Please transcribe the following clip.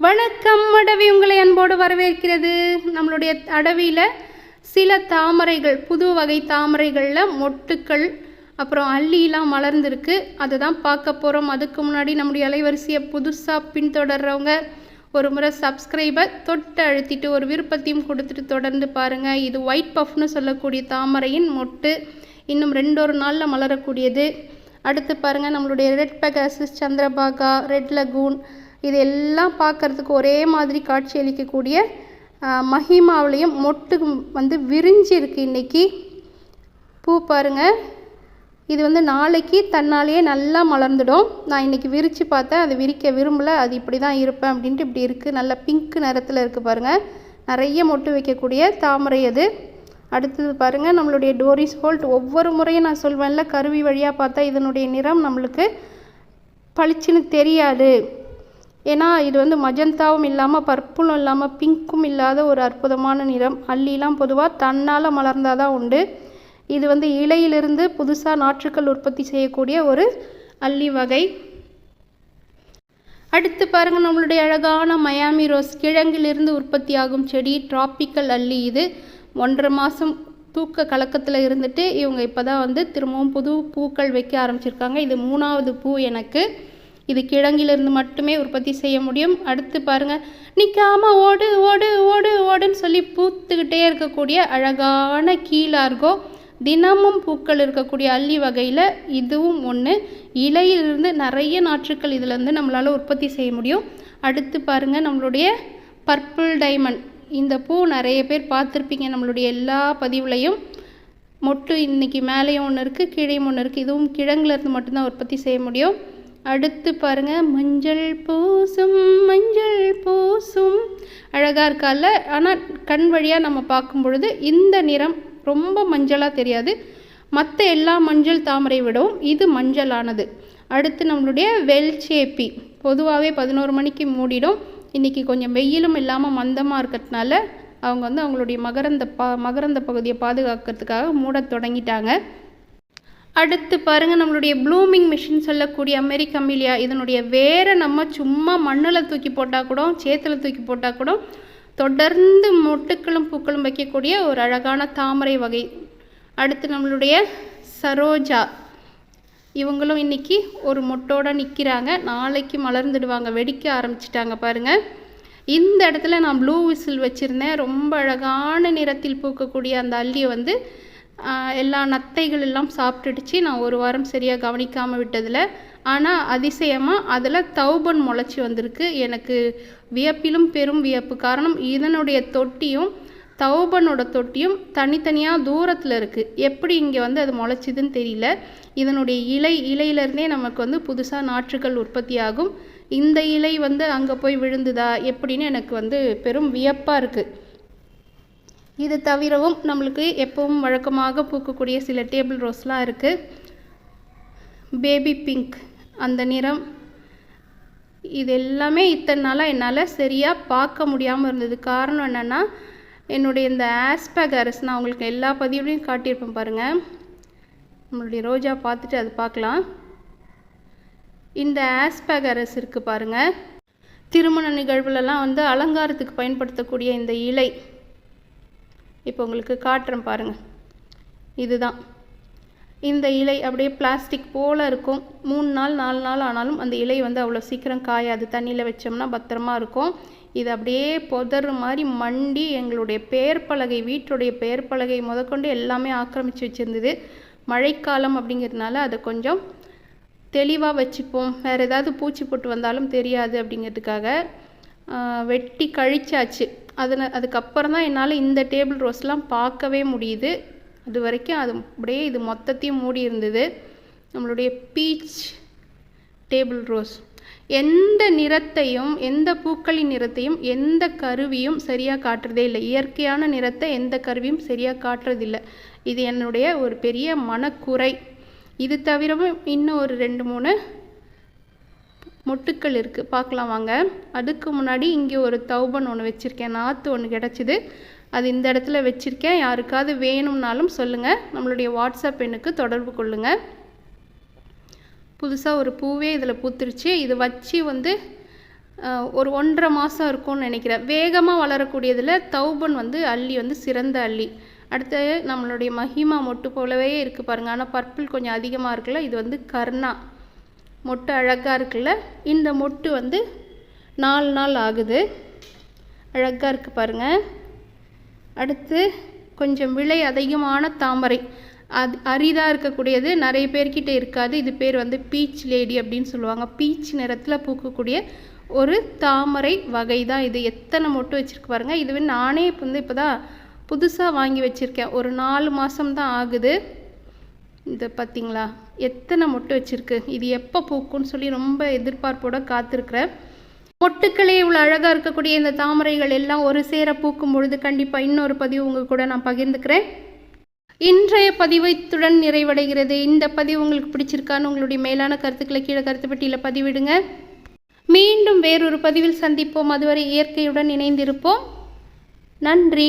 வணக்கம் அடவி உங்களை அன்போடு வரவேற்கிறது. நம்மளுடைய அடவியில் சில தாமரைகள் புது வகை தாமரைகளில் மொட்டுக்கள் அப்புறம் அள்ளிலாம் மலர்ந்துருக்கு அதை தான் பார்க்க போகிறோம் அதுக்கு முன்னாடி நம்முடைய அலைவரிசையை புதுசாக பின்தொடர்றவங்க ஒரு முறை சப்ஸ்கிரைபை தொட்டு அழுத்திட்டு ஒரு விருப்பத்தையும் கொடுத்துட்டு தொடர்ந்து பாருங்கள் இது ஒயிட் பஃப்னு சொல்லக்கூடிய தாமரையின் மொட்டு. இன்னும் ரெண்டொரு நாளில் மலரக்கூடியது. அடுத்து பாருங்கள் நம்மளுடைய red pegasus Chandrabhaga red lagoon இது எல்லாம் பார்க்கறதுக்கு ஒரே மாதிரி காட்சியளிக்கக்கூடிய ஆஹ், மஹிமாவுலேயும் மொட்டு வந்து விரிஞ்சு இருக்கு இன்னைக்கு. பூ பாருங்கள் இது வந்து நாளைக்கு தன்னாலேயே நல்லா மலர்ந்துடும். நான் இன்றைக்கி விரித்து பார்த்தேன். அதை விரிக்க விரும்பல. அது இப்படி தான் இருப்பேன் அப்படின்ட்டு இப்படி இருக்குது நல்லா பிங்க் நிறத்தில் இருக்குது பாருங்கள் நிறைய மொட்டு வைக்கக்கூடிய தாமரை அது. அடுத்தது பாருங்கள் நம்மளுடைய டோரிஸ் ஹோல்ட். ஒவ்வொரு முறையும் நான் சொல்வேன்ல கருவி வழியாக பார்த்தா இதனுடைய நிறம் நம்மளுக்கு பளிச்சுன்னு தெரியாது. ஏன்னா இது வந்து மஜந்தாவும் இல்லாமல் பர்பிளும் இல்லாமல் பிங்க்கும் இல்லாத ஒரு அற்புதமான நிறம். அல்லிலாம் பொதுவாக தன்னால் மலர்ந்தால் தான் உண்டு. இது வந்து இலையிலிருந்து புதுசாக நாற்றுக்கள் உற்பத்தி செய்யக்கூடிய ஒரு அல்லி வகை. அடுத்து பாருங்க நம்மளுடைய அழகான மயாமி ரோஸ் கிழங்கிலிருந்து உற்பத்தியாகும் செடி டிராபிக்கல் அல்லி இது. ஒன்றரை மாதம் தூக்க கலக்கத்தில் இருந்துட்டு இவங்க இப்போ தான் வந்து திரும்பவும் புது பூக்கள் வைக்க ஆரம்பிச்சிருக்காங்க. இது மூணாவது பூ எனக்கு. இது கிழங்கிலிருந்து மட்டுமே உற்பத்தி செய்ய முடியும். அடுத்து பாருங்க. நிற்காம ஓடு ஓடு ஓடு ஓடுன்னு சொல்லி பூத்துக்கிட்டே இருக்கக்கூடிய அழகான கீழார்கோ. தினமும் பூக்கள் இருக்கக்கூடிய அள்ளி வகையில் இதுவும் ஒன்று இலையிலிருந்து நிறைய நாற்றுக்கள் இதிலேருந்து நம்மளால் உற்பத்தி செய்ய முடியும். அடுத்து பாருங்கள் நம்மளுடைய பர்பிள் டைமண்ட். இந்த பூ நிறைய பேர் பார்த்துருப்பீங்க. நம்மளுடைய எல்லா பதிவுலையும். மொட்டு இன்றைக்கி மேலேயும் ஒன்று இருக்குது கீழேயும் ஒன்று இருக்குது இதுவும் கிழங்குலேருந்து மட்டும்தான் உற்பத்தி செய்ய முடியும். அடுத்து பாருங்க மஞ்சள் பூசும் மஞ்சள் பூசும். அழகாக இருக்கால ஆனால் கண் வழியாக நம்ம பார்க்கும் பொழுது இந்த நிறம் ரொம்ப மஞ்சளாக தெரியாது. மற்ற எல்லா மஞ்சள் தாமரை விடவும் இது மஞ்சளானது. அடுத்து நம்மளுடைய வெல்சேப்பி பொதுவாகவே பதினோரு மணிக்கு மூடிடும். இன்றைக்கி கொஞ்சம் வெயிலும் இல்லாமல் மந்தமாக இருக்கிறதுனால அவங்க வந்து அவங்களுடைய மகரந்த பா மகரந்த பகுதியை பாதுகாக்கிறதுக்காக மூடத் தொடங்கிட்டாங்க. அடுத்து பாருங்கள் நம்மளுடைய ப்ளூமிங் மிஷின் சொல்லக்கூடிய அமெரிக்க அமிலியா இதனுடைய வேரை நம்ம சும்மா மண்ணில் தூக்கி போட்டால் கூட சேத்துல தூக்கி போட்டால் கூட தொடர்ந்து மொட்டுக்களும் பூக்களும் வைக்கக்கூடிய ஒரு அழகான தாமரை வகை. அடுத்து நம்மளுடைய சரோஜா. இவங்களும் இன்னைக்கு ஒரு மொட்டோட நிற்கிறாங்க நாளைக்கு மலர்ந்துடுவாங்க வெடிக்க ஆரம்பிச்சிட்டாங்க பாருங்கள் இந்த இடத்துல நான் ப்ளூ விசில் வச்சுருந்தேன். ரொம்ப அழகான நிறத்தில் பூக்கக்கூடிய அந்த அல்லியை வந்து எல்லா நத்தைகள் எல்லாம் சாப்பிட்டுடுச்சு. நான் ஒரு வாரம் சரியாக கவனிக்காமல் விட்டதில். ஆனால் அதிசயமாக அதில் தௌபன் முளைச்சி வந்திருக்கு. எனக்கு வியப்பிலும் பெரும் வியப்பு. காரணம் இதனுடைய தொட்டியும் தௌபனோட தொட்டியும் தனித்தனியாக தூரத்தில் இருக்குது எப்படி இங்கே வந்து அது முளைச்சிதுன்னு தெரியல. இதனுடைய இலை இலையிலேருந்தே நமக்கு வந்து புதுசாக நாற்றுகள் உற்பத்தி ஆகும் இந்த இலை வந்து அங்கே போய் விழுந்துதா? எப்படின்னு எனக்கு வந்து பெரும் வியப்பாக இருக்குது இது தவிரவும் நம்மளுக்கு எப்பவும் வழக்கமாக பூக்கக்கூடிய சில டேபிள் ரோஸ்லாம் இருக்குது பேபி பிங்க் அந்த நிறம். இது எல்லாமே இத்தனை நாளாக என்னால் சரியாக பார்க்க முடியாமல் இருந்தது. காரணம் என்னென்னா என்னுடைய இந்த ஆஸ்பகரஸ் நான் உங்களுக்கு எல்லா பதிவுலையும் காட்டியிருப்பேன் பாருங்கள் நம்மளுடைய ரோஜா பார்த்துட்டு அது பார்க்கலாம். இந்த ஆஸ்பகரஸ் இருக்குது பாருங்கள் திருமண நிகழ்வுலலாம் வந்து அலங்காரத்துக்கு பயன்படுத்தக்கூடிய இந்த இலை. இப்போ உங்களுக்கு காட்டுறேன் பாருங்கள் இதுதான். இந்த இலை அப்படியே பிளாஸ்டிக் போல் இருக்கும். மூணு நாள் நாலு நாள் ஆனாலும் அந்த இலை வந்து அவ்வளோ சீக்கிரம் காயாது. தண்ணியில் வச்சோம்னா பத்திரமா இருக்கும். இது அப்படியே புதர் மாதிரி மண்டி எங்களுடைய பெயர் பலகை வீட்டுடைய பெயர் பலகை முதற்கொண்டு எல்லாமே ஆக்கிரமித்து வச்சுருந்தது. மழைக்காலம் அப்படிங்கிறதுனால அதை கொஞ்சம் தெளிவாக வச்சுப்போம். வேறு ஏதாவது பூச்சி போட்டு வந்தாலும் தெரியாது அப்படிங்கிறதுக்காக வெட்டி கழிச்சாச்சு. அதில் அதுக்கப்புறம் தான் என்னால் இந்த டேபிள் ரோஸ்லாம் பார்க்கவே முடியுது. அது வரைக்கும் அது அப்படியே இது மொத்தத்தையும் மூடி இருந்தது. நம்மளுடைய பீச் டேபிள் ரோஸ். எந்த நிறத்தையும் எந்த பூக்களின் நிறத்தையும் எந்த கருவியும் சரியாக காட்டுறதே இல்லை. இயற்கையான நிறத்தை எந்த கருவியும் சரியாக காட்டுறதில்லை. இது என்னுடைய ஒரு பெரிய மனக்குறை. இது தவிரவும் இன்னும் ஒரு ரெண்டு மூணு மொட்டுக்கள் இருக்குது பார்க்கலாம் வாங்க. அதுக்கு முன்னாடி இங்கே ஒரு தௌபன் ஒன்று வச்சுருக்கேன். நாற்று ஒன்று கிடச்சிது. அது இந்த இடத்துல வச்சுருக்கேன். யாருக்காவது வேணும்னாலும் சொல்லுங்கள் நம்மளுடைய வாட்ஸ்அப் எண்ணுக்கு தொடர்பு கொள்ளுங்கள் புதுசாக ஒரு பூவே இதில் பூத்துருச்சு. இது வச்சு வந்து ஒரு ஒன்றரை மாதம் இருக்கும்னு நினைக்கிறேன். வேகமாக வளரக்கூடியதில் தௌபன் வந்து அள்ளி வந்து சிறந்த அள்ளி. அடுத்து நம்மளுடைய மஹிமா மொட்டு போலவே இருக்குது பாருங்கள் ஆனால் பர்பிள் கொஞ்சம் அதிகமாக இருக்குல்ல. இது வந்து கர்ணா. மொட்டு அழகாக இருக்குல்ல? இந்த மொட்டு வந்து நாலு நாள் ஆகுது. அழகாக இருக்குது பாருங்கள் அடுத்து கொஞ்சம் விலை அதிகமான தாமரை. அது அரிதாக இருக்கக்கூடியது நிறைய பேர்கிட்ட இருக்காது. இது பேர் வந்து பீச் லேடி அப்படின்னு சொல்லுவாங்க. பீச் நிறத்தில் பூக்கக்கூடிய ஒரு தாமரை வகை தான் இது. எத்தனை மொட்டு வச்சுருக்கு பாருங்கள் இதுவே நானே இப்போ வந்து இப்போ தான் புதுசாக வாங்கி வச்சுருக்கேன். ஒரு நாலு மாதம் தான் ஆகுது. இது பார்த்திங்களா எத்தனை மொட்டு வச்சுருக்கு? இது எப்போ பூக்கும்னு சொல்லி ரொம்ப எதிர்பார்ப்போடு காத்திருக்கிறேன் மொட்டுக்களே இவ்வளோ அழகாக இருக்கக்கூடிய இந்த தாமரைகள் எல்லாம் ஒரு சேர பூக்கும் பொழுது கண்டிப்பாக இன்னொரு பதிவு உங்கள் கூட நான் பகிர்ந்துக்கிறேன். இன்றைய பதிவு இத்துடன் நிறைவடைகிறது. இந்த பதிவு உங்களுக்கு பிடிச்சிருக்கான்னு உங்களுடைய மேலான கருத்துக்களை கீழே கருத்து பெட்டியில் பதிவிடுங்க. மீண்டும் வேறொரு பதிவில் சந்திப்போம். அதுவரை இயற்கையுடன் இணைந்திருப்போம். நன்றி.